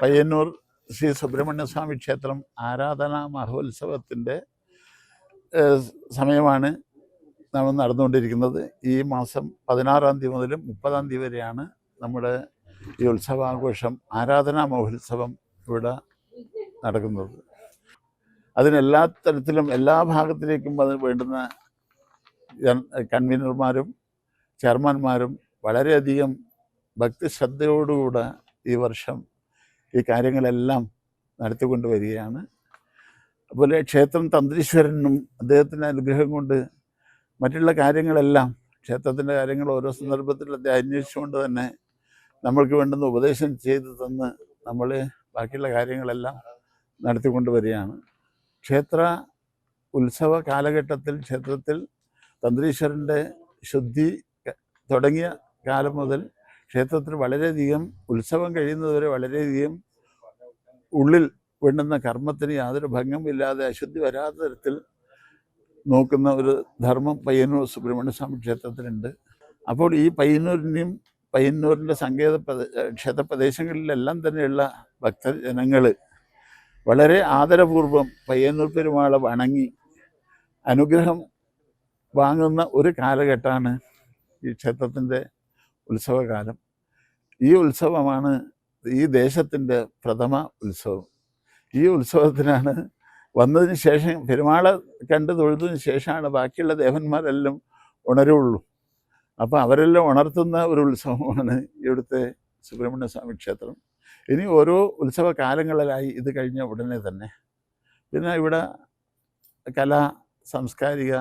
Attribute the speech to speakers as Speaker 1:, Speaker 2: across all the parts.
Speaker 1: പയ്യന്നൂർ ശ്രീ സുബ്രഹ്മണ്യ സ്വാമി ക്ഷേത്രം ആരാധനാ മഹോത്സവത്തിന്റെ സമയമാണ് നമ്മൾ നടന്നുകൊണ്ടിരിക്കുന്നത്. ഈ മാസം പതിനാറാം തീയതി മുതൽ മുപ്പതാം തീയതി വരെയാണ് നമ്മുടെ ഈ ഉത്സവാഘോഷം ആരാധനാ മഹോത്സവം ഇവിടെ നടക്കുന്നത്. അതിനെല്ലാ തരത്തിലും എല്ലാ ഭാഗത്തിലേക്കും അത് വേണ്ടുന്ന കൺവീനർമാരും ചെയർമാന്മാരും വളരെയധികം ഭക്തിശ്രദ്ധയോടുകൂടെ ഈ വർഷം ഈ കാര്യങ്ങളെല്ലാം നടത്തിക്കൊണ്ട് വരികയാണ്. അതുപോലെ ക്ഷേത്രം തന്ത്രീശ്വരനും അദ്ദേഹത്തിന്റെ അനുഗ്രഹം കൊണ്ട് മറ്റുള്ള കാര്യങ്ങളെല്ലാം ക്ഷേത്രത്തിന്റെ കാര്യങ്ങൾ ഓരോ സന്ദർഭത്തിൽ അദ്ദേഹം അന്വേഷിച്ചുകൊണ്ട് തന്നെ നമ്മൾക്ക് വേണ്ടുന്ന ഉപദേശം ചെയ്തു തന്ന് നമ്മൾ ബാക്കിയുള്ള കാര്യങ്ങളെല്ലാം നടത്തിക്കൊണ്ട് വരികയാണ്. ക്ഷേത്ര ഉത്സവ കാലഘട്ടത്തിൽ ക്ഷേത്രത്തിൽ തന്ത്രീശ്വരന്റെ ശുദ്ധി തുടങ്ങിയ കാലം മുതൽ ക്ഷേത്രത്തിൽ വളരെയധികം ഉത്സവം കഴിയുന്നതുവരെ വളരെയധികം ഉള്ളിൽ വേണ്ടുന്ന കർമ്മത്തിന് യാതൊരു ഭംഗമില്ലാതെ അശുദ്ധി വരാത്ത തരത്തിൽ നോക്കുന്ന ഒരു ധർമ്മം പയ്യന്നൂർ സുബ്രഹ്മണ്യ സ്വാമി ക്ഷേത്രത്തിലുണ്ട്. അപ്പോൾ ഈ പയ്യന്നൂരിന്റെയും പയ്യന്നൂരിന്റെ സങ്കേത ക്ഷേത്ര പ്രദേശങ്ങളിലെല്ലാം തന്നെയുള്ള ഭക്തജനങ്ങൾ വളരെ ആദരപൂർവം പയ്യന്നൂർ പെരുമാളെ വണങ്ങി അനുഗ്രഹം വാങ്ങുന്ന ഒരു കാലഘട്ടമാണ് ഈ ക്ഷേത്രത്തിന്റെ ഉത്സവകാലം. ഈ ഉത്സവമാണ് ഈ ദേശത്തിന്റെ പ്രഥമ ഉത്സവം. ഈ ഉത്സവത്തിനാണ് വന്നതിന് ശേഷം പെരുമാളെ കണ്ട് തൊഴുതതിന് ശേഷമാണ് ബാക്കിയുള്ള ദേവന്മാരെല്ലാം ഉണരുള്ളൂ. അപ്പോൾ അവരെല്ലാം ഉണർത്തുന്ന ഒരു ഉത്സവമാണ് ഇവിടുത്തെ സുബ്രഹ്മണ്യ സ്വാമി ക്ഷേത്രം. ഇനി ഓരോ ഉത്സവ കാലങ്ങളിലായി ഇത് കഴിഞ്ഞ ഉടനെ തന്നെ. പിന്നെ ഇവിടെ കലാ സാംസ്കാരിക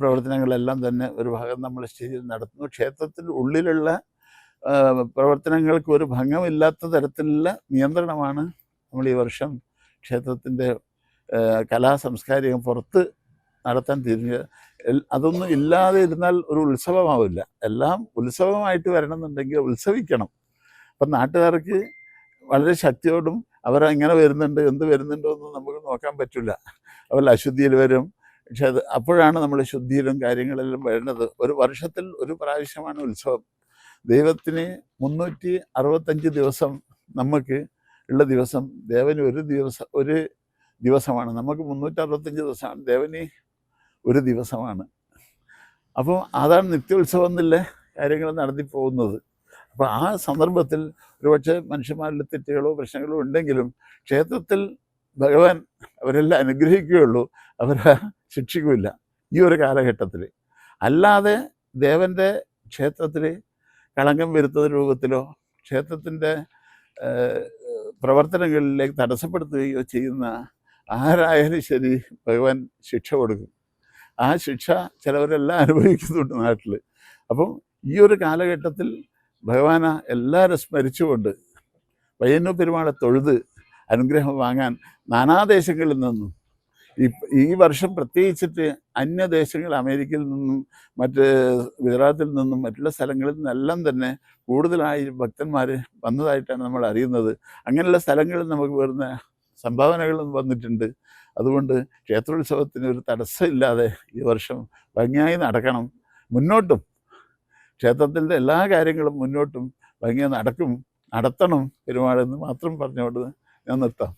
Speaker 1: പ്രവർത്തനങ്ങളെല്ലാം തന്നെ ഒരു ഭാഗം നമ്മൾ സ്റ്റേജിൽ നടത്തുന്നു. ക്ഷേത്രത്തിൽ ഉള്ളിലുള്ള പ്രവർത്തനങ്ങൾക്ക് ഒരു ഭംഗമില്ലാത്ത തരത്തിലുള്ള നിയന്ത്രണമാണ് നമ്മൾ ഈ വർഷം ക്ഷേത്രത്തിന്റെ കലാ സാംസ്കാരികം പുറത്ത് നടത്താൻ തിരിഞ്ഞ് അതൊന്നും ഇല്ലാതെ ഇരുന്നാൽ ഒരു ഉത്സവമാവില്ല. എല്ലാം ഉത്സവമായിട്ട് വരണമെന്നുണ്ടെങ്കിൽ ഉത്സവിക്കണം. അപ്പം നാട്ടുകാർക്ക് വളരെ ശക്തിയോടും അവരെങ്ങനെ വരുന്നുണ്ട് എന്ത് വരുന്നുണ്ടോ എന്ന് നമുക്ക് നോക്കാൻ പറ്റില്ല. അവർ അശുദ്ധിയിൽ വരും പക്ഷെ അത് അപ്പോഴാണ് നമ്മൾ ശുദ്ധിയിലും കാര്യങ്ങളിലും വരുന്നത് ഒരു വർഷത്തിൽ ഒരു പ്രാവശ്യമാണ് ഉത്സവം. ദൈവത്തിന് മുന്നൂറ്റി അറുപത്തഞ്ച് ദിവസം നമുക്ക് ഉള്ള ദിവസം ദേവന് ഒരു ദിവസം ഒരു ദിവസമാണ്. നമുക്ക് മുന്നൂറ്റി അറുപത്തഞ്ച് ദിവസമാണ്. ദേവന് ഒരു ദിവസമാണ്. അപ്പോൾ അതാണ് നിത്യോത്സവം എന്നുള്ള കാര്യങ്ങൾ നടത്തി പോകുന്നത്. അപ്പോൾ ആ സന്ദർഭത്തിൽ ഒരുപക്ഷെ മനുഷ്യന്മാരിൽ തെറ്റുകളോ പ്രശ്നങ്ങളോ ഉണ്ടെങ്കിലും ക്ഷേത്രത്തിൽ ഭഗവാൻ അവരെല്ലാം അനുഗ്രഹിക്കുകയുള്ളൂ. അവരെ ശിക്ഷിക്കില്ല ഈ ഒരു കാലഘട്ടത്തിൽ. അല്ലാതെ ദേവന്റെ ക്ഷേത്രത്തിൽ കളങ്കം വരുത്തുന്ന രൂപത്തിലോ ക്ഷേത്രത്തിന്റെ പ്രവർത്തനങ്ങളിലേക്ക് തടസ്സപ്പെടുത്തുകയോ ചെയ്യുന്ന ആരായാലും ശരി ഭഗവാൻ ശിക്ഷ കൊടുക്കും. ആ ശിക്ഷ ചിലവരെല്ലാം അനുഭവിക്കുന്നുണ്ട് നാട്ടിൽ. അപ്പം ഈ ഒരു കാലഘട്ടത്തിൽ ഭഗവാന എല്ലാവരും സ്മരിച്ചുകൊണ്ട് പയ്യന്നൂർ പെരുമാളെ തൊഴുത് അനുഗ്രഹം വാങ്ങാൻ നാനാദേശങ്ങളിൽ നിന്നും ഈ വർഷം പ്രത്യേകിച്ചിട്ട് അന്യദേശങ്ങൾ അമേരിക്കയിൽ നിന്നും മറ്റ് ഗുജറാത്തിൽ നിന്നും മറ്റുള്ള സ്ഥലങ്ങളിൽ നിന്നെല്ലാം തന്നെ കൂടുതലായി ഭക്തന്മാർ വന്നതായിട്ടാണ് നമ്മൾ അറിയുന്നത്. അങ്ങനെയുള്ള സ്ഥലങ്ങളിൽ നമുക്ക് വരുന്ന സംഭാവനകളും വന്നിട്ടുണ്ട്. അതുകൊണ്ട് ക്ഷേത്രോത്സവത്തിന് ഒരു തടസ്സമില്ലാതെ ഈ വർഷം ഭംഗിയായി നടക്കണം. മുന്നോട്ടും ക്ഷേത്രത്തിന്റെ എല്ലാ കാര്യങ്ങളും മുന്നോട്ടും ഭംഗിയായി നടക്കും നടത്തണം പെരുമാളെന്ന് മാത്രം പറഞ്ഞുകൊണ്ട് ഞാൻ നിർത്താം.